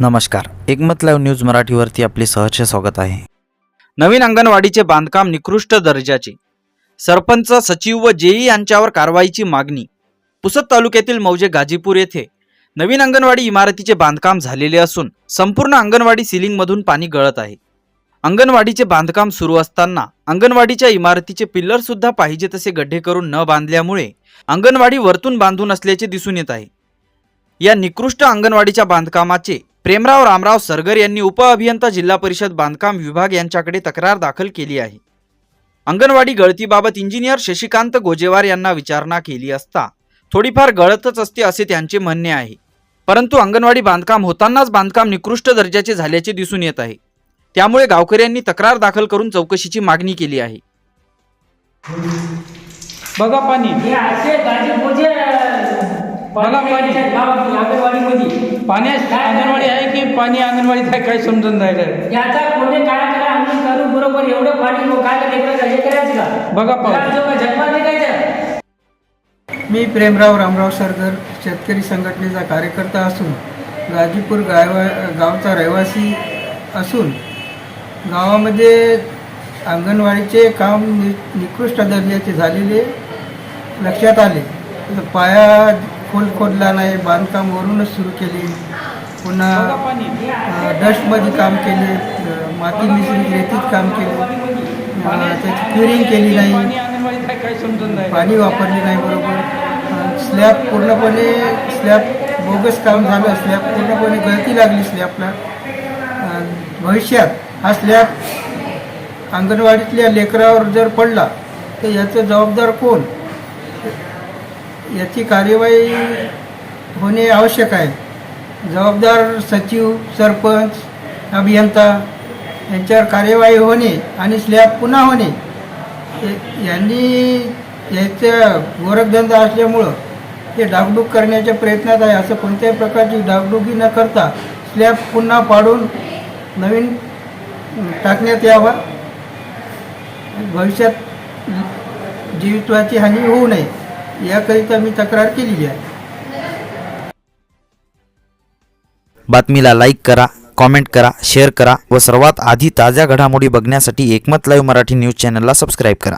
नमस्कार. एकमत live news मराठीवरती आपले सहर्ष स्वागत आहे. नवीन अंगणवाडीचे बांधकाम निकृष्ट दर्जाचे. सरपंच सचिव व जेई यांच्यावर कारवाईची मागणी. पुसद तालुक्यातील मौजे गाजीपूर येथे नवीन अंगणवाडी इमारतीचे बांधकाम झालेले असून संपूर्ण अंगणवाडी सिलिंगमधून पाणी गळत आहे. अंगणवाडीचे बांधकाम सुरू असताना अंगणवाडीच्या इमारतीचे पिल्लर सुद्धा पाहिजे तसे गड्ढे करून न बांधल्यामुळे अंगणवाडी वरतून बांधून असल्याचे दिसून येत आहे. या निकृष्ट अंगणवाडीच्या बांधकामाचे प्रेमराव रामराव सरगर यांनी उपअभियंता जिल्हा परिषद बांधकाम विभाग यांच्याकडे तक्रार दाखल केली आहे. अंगणवाडी गळतीबाबत इंजिनियर शशिकांत गोजेवार यांना विचारणा केली असता थोडीफार गळतच असते असे त्यांचे म्हणणे आहे. परंतु अंगणवाडी बांधकाम होतानाच बांधकाम निकृष्ट दर्जाचे झाल्याचे दिसून येत आहे. त्यामुळे गावकऱ्यांनी तक्रार दाखल करून चौकशीची मागणी केली आहे. बघा पाणी. हे बघा पाणी. पाणी अंगणवाडी आहे की पाणी अंगणवाडीत आहे काय समजून राहिलं याचा कोणी काळा करा अंगण करून बरोबर एवढं पाणी हे करायचं का? बघा पाहू. जन्मात निघायचं मी प्रेमराव रामराव सरगर शेतकरी संघटनेचा कार्यकर्ता असून गाजीपूर गावा गावचा रहिवासी असून गावामध्ये अंगणवाडीचे काम नि निकृष्ट दर्जाचे झालेले लक्षात आले. तर पाया खोल खोदला नाही बांधकाम वरूनच सुरू केले. पुन्हा डस्टमध्ये काम केले माती मिसळून रेतीत काम केले. त्याची क्युरिंग केली नाही. पाणी वापरले नाही बरोबर. स्लॅब पूर्णपणे स्लॅब बोगस काम झालं स्लॅब पूर्णपणे गळती लागली स्लॅबला भविष्यात हा स्लॅब अंगणवाडीतल्या लेकरावर जर पडला तर याचं जबाबदार कोण? याची कार्यवाही होणे आवश्यक आहे. जबाबदार सचिव सरपंच अभियंता यांच्यावर कार्यवाही होणे आणि स्लॅब पुन्हा होणे यांनी याचा गोरखधंदा असल्यामुळं ते डागडूग करण्याच्या प्रयत्नात आहे. असं कोणत्याही प्रकारची डागडुगी न करता स्लॅब पुन्हा पाडून नवीन टाकण्यात यावा. भविष्यात जीवितवाची हानी होऊ नये. याकरिता मी तक्रार केलेली आहे. बातमीला लाईक करा कॉमेंट करा शेअर करा व सर्वात आधी ताज्या घडामोडी बघण्यासाठी एकमत लाईव्ह मराठी न्यूज चॅनलला सबस्क्राईब करा.